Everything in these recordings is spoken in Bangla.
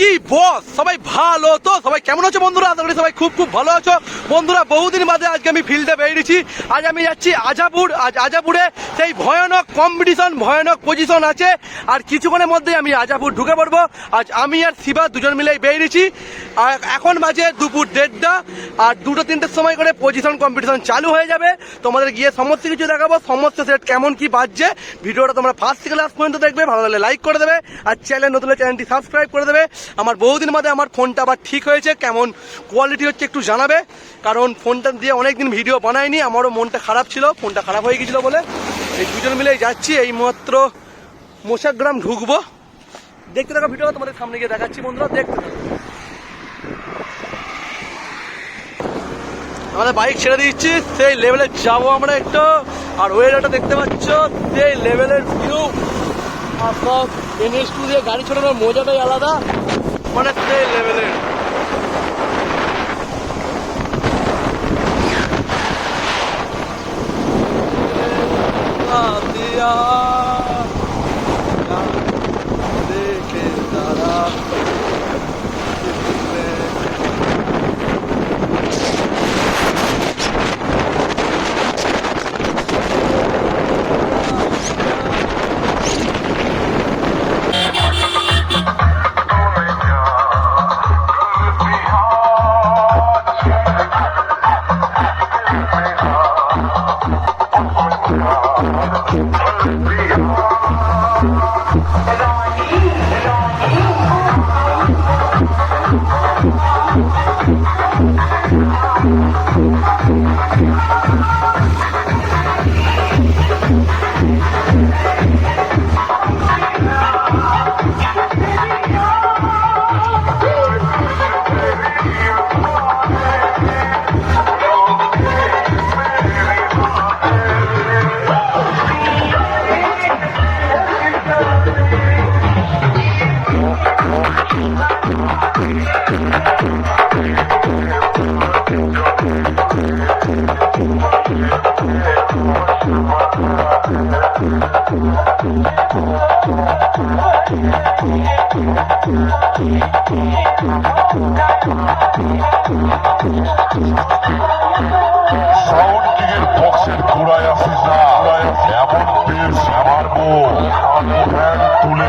কি বস সবাই ভালো তো? সবাই কেমন আছো বন্ধুরা? আশা করি সবাই খুব খুব ভালো আছো। বন্ধুরা, বহুদিন বাদে আজকে আমি ফিল্ডে বেরিয়েছি আজ আমি যাচ্ছি আজাপুর। আজ আজাপুরে সেই ভয়ানক কম্পিটিশন ভয়ানক পজিশন আছে। আর কিছুক্ষণের মধ্যেই আমি আজাপুর ঢুকে পড়ব। আজ আমি আর শিবা দুজন মিলেই বেরিয়েছি আর এখন বাজে দুপুর দেড়টা। আর দুটো তিনটের সময় করে পজিশন কম্পিটিশন চালু হয়ে যাবে। তোমাদের গিয়ে সমস্ত কিছু দেখাবো। সমস্ত সেট কেমন কি বাজছে। ভিডিওটা তোমরা ফার্স্ট থেকে লাস্ট পর্যন্ত দেখবে। ভালো লাগলে লাইক করে দেবে। আর চ্যানেল নতুন চ্যানেলটি সাবস্ক্রাইব করে দেবে। আমার বহুদিন বাদে আমার ফোনটা আবার ঠিক হয়েছে, কেমন কোয়ালিটি হচ্ছে একটু জানাবে। কারণ ফোনটা দিয়ে অনেকদিন ভিডিও বানায়নি আমারও মনটা খারাপ ছিল, ফোনটা খারাপ হয়ে গেছিল বলে। এই দুজন মিলেই যাচ্ছি এই মাত্র মোশাগ্রাম ঢুকবো। দেখতে থাকো ভিডিও তোমাদের সামনে গিয়ে দেখাচ্ছি বন্ধুরা, দেখতে থাকো। আমাদের বাইক ছেড়ে দিচ্ছি, সেই লেভেলে যাব আমরা একটু। আর ওয়েদারটা দেখতে পাচ্ছ, সেই লেভেলের ভিউ আর সব এনএস টু দিয়ে গাড়ি ছোটানোর মজাটাই আলাদা। মানে সেই লেভেলের দিয়া সাউন্ড কিংয়ের বক্সের ঘোড়ায় আসিস না। এমন বেশ মারবো হ্যান্ড তুলে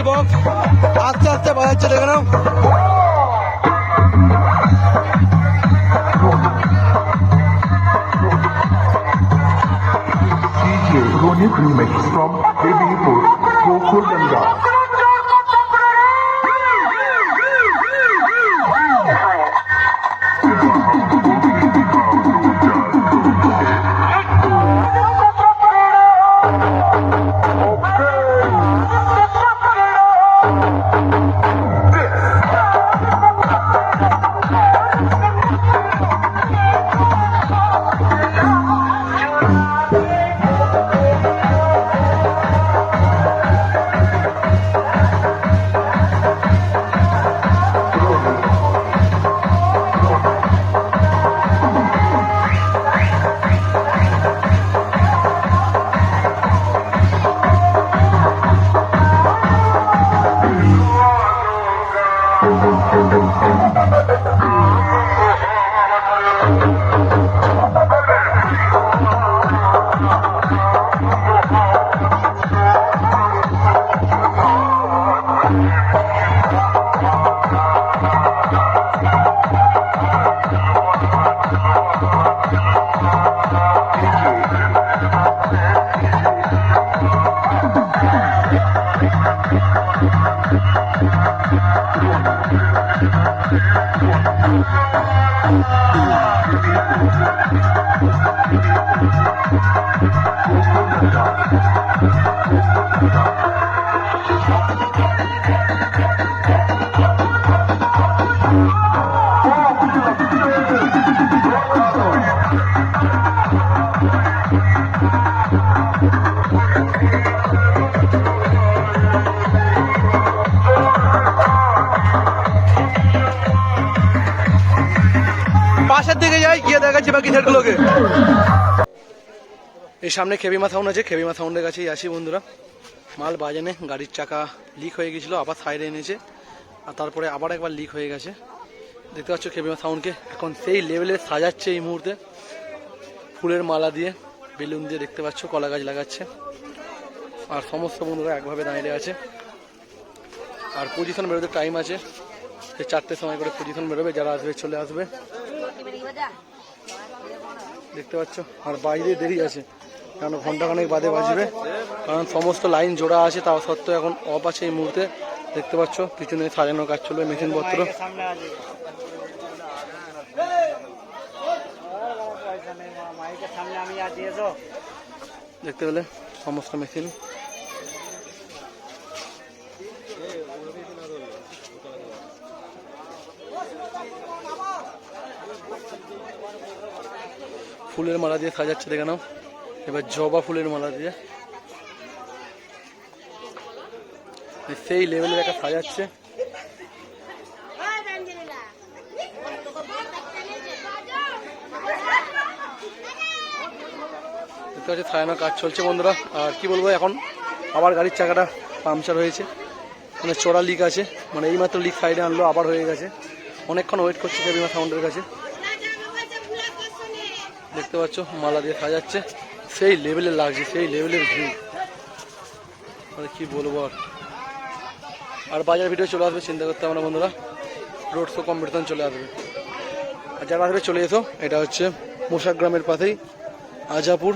ইঞ্চির বক্স আস্তে আস্তে বাজাচ্ছে দেখে নাও Remix from Babypur, Gokul এই সামনে খেবিমা সাউন্ড আছে খেবিমা সাউন্ডের কাছেই আসি বন্ধুরা। মাল বাজানে, গাড়ির চাকা লিক হয়ে গেছিল, আবার সাইডে এনেছে, আর তারপরে আবার একবার লিক হয়ে গেছে। দেখতে পাচ্ছ খেবিমা সাউন্ডকে এখন সেই লেভেলে সাজাচ্ছে এই মুহূর্তে। ফুলের মালা দিয়ে, বেলুন দিয়ে দেখতে পাচ্ছ, কলা গাছ লাগাচ্ছে। আর সমস্ত বন্ধুরা একভাবে দাঁড়িয়ে আছে। আর পজিশন বেরোতে টাইম আছে। সে চারটের সময় করে পজিশন বেরোবে, যারা আসবে চলে আসবে। দেখতে পাচ্ছ, আর বাইরে দেরি আছে কারণ ঘন্টাখানেক বাদে বাজবে, কারণ সমস্ত লাইন জোড়া আছে, তাও সত্ত্বেও এখন অফ আছে এই মুহূর্তে। দেখতে পাচ্ছ, পিছনে সাজানো কাজ চলবে আর দিয়েছ দেখতে পেলে, সমস্ত মেশিন। ফুলের মালা দিয়ে সাজাচ্ছে দেখে নাও। এবার জবা ফুলের মালা দিয়ে। সেই লেভেলের একটা সাজাচ্ছে দেখতে পাচ্ছি কাজ চলছে বন্ধুরা। আর কি বলব, এখন আবার গাড়ির চাকাটা পাংচার হয়েছে। মানে চড়া লিক আছে। মানে এইমাত্র লিক সাইডে আনলো, আবার হয়ে গেছে। অনেকক্ষণ ওয়েট করছি কেবিমা সাউন্ডের কাছে। দেখতে পাচ্ছ, মালা দিয়ে সাজাচ্ছে। সেই লেভেলের লাগছে, সেই লেভেলের ভিউ মানে কি বলব আর। আর বাজার ভিডিও চলে আসবে, চিন্তা করতে না বন্ধুরা। রোড শো কম্পিটিশন চলে আসবে। আর যারা আসবে, চলে এসো। এটা হচ্ছে মোশাক গ্রামের পাশেই, আজাপুর।